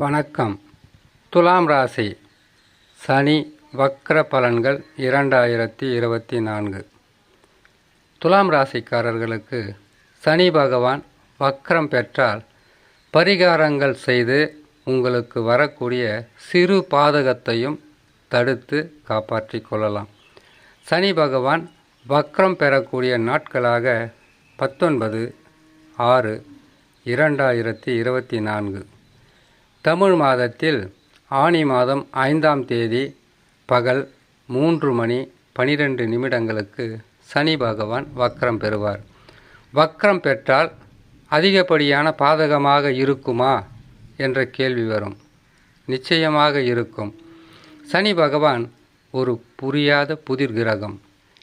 வணக்கம். துலாம் ராசி. சனி வக்ர பலன்கள் இரண்டாயிரத்தி இருபத்தி நான்கு. துலாம் ராசிக்காரர்களுக்கு சனி பகவான் வக்ரம் பெற்றால் பரிகாரங்கள் செய்து உங்களுக்கு வரக்கூடிய சிறு பாதகத்தையும் தடுத்து காப்பாற்றிக் கொள்ளலாம். சனி பகவான் வக்ரம் பெறக்கூடிய நாட்களாக பத்தொன்பது ஆறு இரண்டாயிரத்தி இருபத்தி நான்கு. தமிழ் மாதத்தில் ஆனி மாதம் ஐந்தாம் தேதி பகல் மூன்று மணி பனிரெண்டு நிமிடங்களுக்கு சனி பகவான் வக்ரம் பெறுவார். வக்ரம் பெற்றால் அதிகப்படியான பாதகமாக இருக்குமா என்ற கேள்வி வரும். நிச்சயமாக இருக்கும். சனி பகவான் ஒரு புரியாத புதிர் கிரகம்.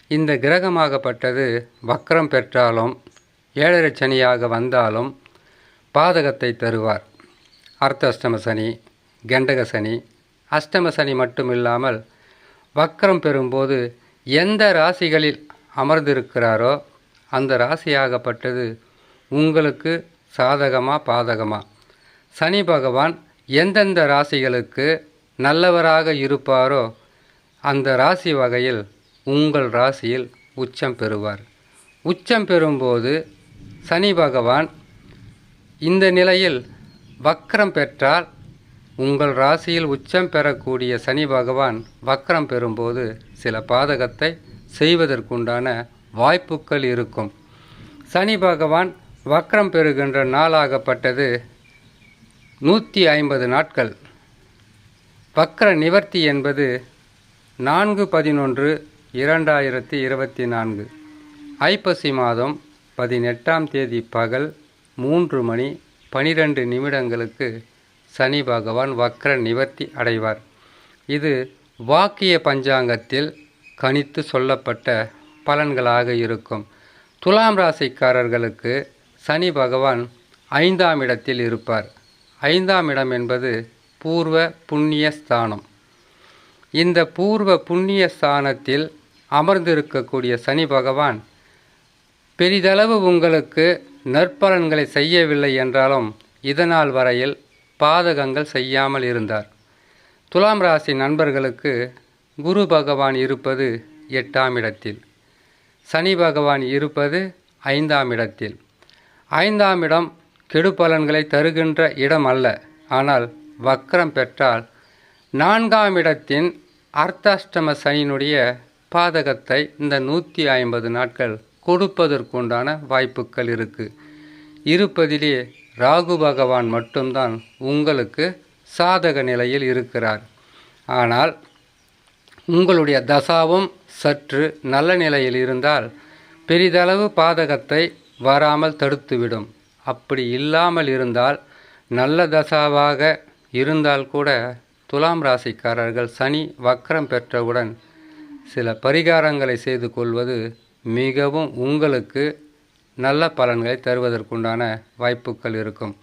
இந்த கிரகமாகப்பட்டது வக்ரம் பெற்றாலும் ஏழரை சனியாக வந்தாலும் பாதகத்தை தருவார். அர்த்தாஷ்டம சனி கண்டக சனி அஷ்டம சனி மட்டும் இல்லாமல் வக்கரம் பெறும்போது எந்த ராசிகளில் அமர்ந்திருக்கிறாரோ அந்த ராசியாகப்பட்டது உங்களுக்கு சாதகமா பாதகமா? சனி பகவான் எந்தெந்த ராசிகளுக்கு நல்லவராக இருப்பாரோ அந்த ராசி வகையில் உங்கள் ராசியில் உச்சம் பெறுவார். உச்சம் பெறும்போது சனி பகவான் இந்த நிலையில் வக்ரம் பெற்றால் உங்கள் ராசியில் உச்சம் பெறக்கூடிய சனி பகவான் வக்ரம் பெறும்போது சில பாதகத்தை செய்வதற்குண்டான வாய்ப்புகள் இருக்கும். சனி பகவான் வக்ரம் பெறுகின்ற நாளாகப்பட்டது நூற்றி ஐம்பது நாட்கள். வக்ர நிவர்த்தி என்பது நான்கு பதினொன்று இரண்டாயிரத்தி இருபத்தி நான்கு. ஐப்பசி மாதம் பதினெட்டாம் தேதி பகல் மூன்று மணி பனிரெண்டு நிமிடங்களுக்கு சனி பகவான் வக்ர நிவர்த்தி அடைவார். இது வாக்கிய பஞ்சாங்கத்தில் கணித்து சொல்லப்பட்ட பலன்களாக இருக்கும். துலாம் ராசிக்காரர்களுக்கு சனி பகவான் ஐந்தாம் இடத்தில் இருப்பார். ஐந்தாம் இடம் என்பது பூர்வ புண்ணிய ஸ்தானம். இந்த பூர்வ புண்ணிய ஸ்தானத்தில் அமர்ந்திருக்கக்கூடிய சனி பகவான் பெரிதளவு உங்களுக்கு நற்பலன்களை செய்யவில்லை என்றாலும் இதனால் வரையில் பாதகங்கள் செய்யாமல் இருந்தார். துலாம் ராசி நண்பர்களுக்கு குரு பகவான் இருப்பது எட்டாம் இடத்தில். சனி பகவான் இருப்பது ஐந்தாம் இடத்தில். ஐந்தாம் இடம் கெடு பலன்களை தருகின்ற இடம் அல்ல. ஆனால் வக்கரம் பெற்றால் நான்காம் இடத்தின் அர்த்தாஷ்டம சனியினுடைய பாதகத்தை இந்த நூற்றி ஐம்பது நாட்கள் கொடுப்பதற்குண்டான வாய்ப்புகள் இருக்குது இருப்பதிலே ராகு பகவான் மட்டும்தான் உங்களுக்கு சாதக நிலையில் இருக்கிறார். ஆனால் உங்களுடைய தசாவும் சற்று நல்ல நிலையில் இருந்தால் பெரிதளவு பாதகத்தை வராமல் தடுத்துவிடும். அப்படி இல்லாமல் இருந்தால் நல்ல தசாவாக இருந்தால் கூட துலாம் ராசிக்காரர்கள் சனி வக்கரம் பெற்றவுடன் சில பரிகாரங்களை செய்து கொள்வது மிகவும் உங்களுக்கு நல்ல பலன்களை தருவதற்குண்டான வாய்ப்புகள் இருக்கும்.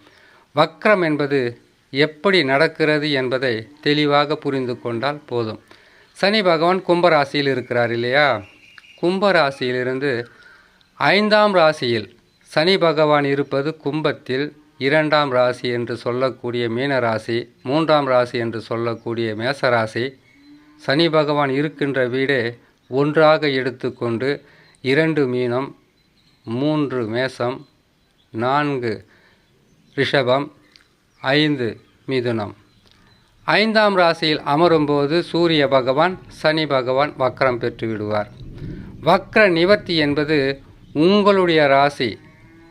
வக்ரம் என்பது எப்படி நடக்கிறது என்பதை தெளிவாக புரிந்து கொண்டால் போதும். சனி பகவான் கும்பராசியில் இருக்கிறார் இல்லையா? கும்பராசியிலிருந்து ஐந்தாம் ராசியில் சனி பகவான் இருப்பது கும்பத்தில் இரண்டாம் ராசி என்று சொல்லக்கூடிய மீன ராசி மூன்றாம் ராசி என்று சொல்லக்கூடிய மேசராசி சனி பகவான் இருக்கின்ற வீடே ஒன்றாக எடுத்துக்கொண்டு இரண்டு மீனம் மூன்று மேசம் நான்கு ரிஷபம் ஐந்து மிதுனம். ஐந்தாம் ராசியில் அமரும்போது சூரிய பகவான் சனி பகவான் வக்ரம் பெற்று விடுவார். வக்ர நிவர்த்தி என்பது உங்களுடைய ராசி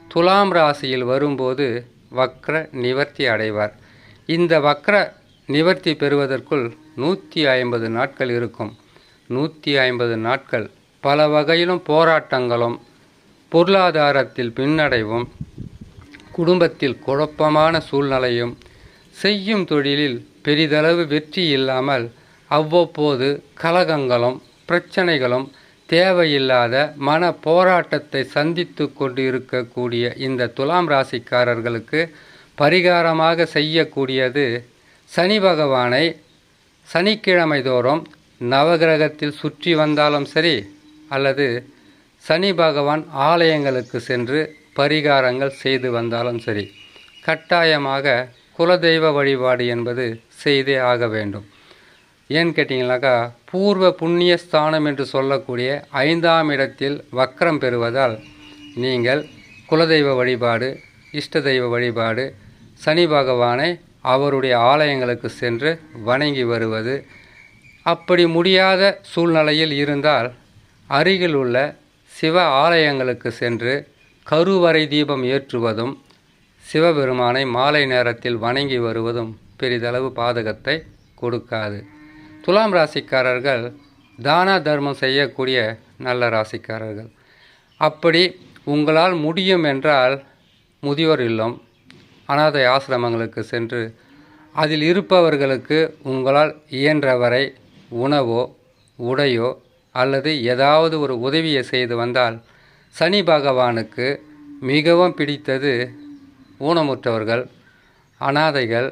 துலாம் ராசியில் வரும்போது வக்ர நிவர்த்தி அடைவார். இந்த வக்ர நிவர்த்தி பெறுவதற்குள் நூற்றி ஐம்பது நாட்கள் இருக்கும். நூற்றி ஐம்பது நாட்கள் பல வகையிலும் போராட்டங்களும் பொருளாதாரத்தில் பின்னடைவும் குடும்பத்தில் குழப்பமான சூழ்நிலையும் செய்யும் தொழிலில் பெரிதளவு வெற்றி இல்லாமல் அவ்வப்போது கலகங்களும் பிரச்சனைகளும் தேவையில்லாத மன போராட்டத்தை சந்தித்து கொண்டு இருக்கக்கூடிய இந்த துலாம் ராசிக்காரர்களுக்கு பரிகாரமாக செய்யக்கூடியது சனி பகவானை சனிக்கிழமை தோறும் நவகிரகத்தில் சுற்றி வந்தாலும் சரி அல்லது சனி பகவான் ஆலயங்களுக்கு சென்று பரிகாரங்கள் செய்து வந்தாலும் சரி கட்டாயமாக குலதெய்வ வழிபாடு என்பது செய்தே ஆக வேண்டும். ஏன்னு கேட்டிங்கனாக்கா பூர்வ புண்ணிய ஸ்தானம் என்று சொல்லக்கூடிய ஐந்தாம் இடத்தில் வக்கரம் பெறுவதால் நீங்கள் குலதெய்வ வழிபாடு இஷ்ட தெய்வ வழிபாடு சனி பகவானை அவருடைய ஆலயங்களுக்கு சென்று வணங்கி வருவது அப்படி முடியாத சூழ்நிலையில் இருந்தால் அருகில் உள்ள சிவ ஆலயங்களுக்கு சென்று கருவறை தீபம் ஏற்றுவதும் சிவபெருமானை மாலை நேரத்தில் வணங்கி வருவதும் பெரிதளவு பாதகத்தை கொடுக்காது. துலாம் ராசிக்காரர்கள் தான தர்மம் செய்யக்கூடிய நல்ல ராசிக்காரர்கள். அப்படி உங்களால் முடியும் என்றால் முதியோர் இல்லம் அனாதை ஆசிரமங்களுக்கு சென்று அதில் இருப்பவர்களுக்கு உங்களால் இயன்றவரை உணவோ உடையோ அல்லது ஏதாவது ஒரு உதவியை செய்து வந்தால் சனி பகவானுக்கு மிகவும் பிடித்தது ஊனமுற்றவர்கள் அனாதைகள்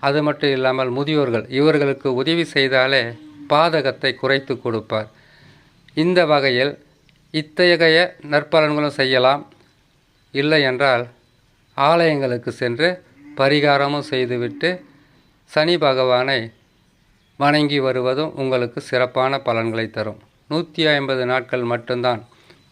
அது மட்டும் இல்லாமல் முதியோர்கள். இவர்களுக்கு உதவி செய்தாலே பாதகத்தை குறைத்து கொடுப்பார். இந்த வகையில் இத்தகைய நற்பலன்களும் செய்யலாம். இல்லை என்றால் ஆலயங்களுக்கு சென்று பரிகாரமும் செய்துவிட்டு சனி பகவானை வணங்கி வருவதும் உங்களுக்கு சிறப்பான பலன்களை தரும். நூற்றி ஐம்பது நாட்கள் மட்டும்தான்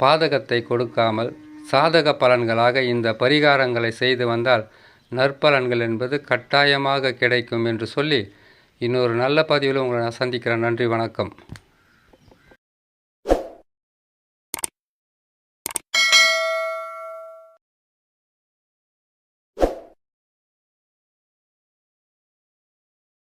பாதகத்தை கொடுக்காமல் சாதக பலன்களாக இந்த பரிகாரங்களை செய்து வந்தால் நற்பலன்கள் என்பது கட்டாயமாக கிடைக்கும் என்று சொல்லி இன்னொரு நல்ல பதிவில் உங்களை நான் சந்திக்கிறேன். நன்றி வணக்கம்.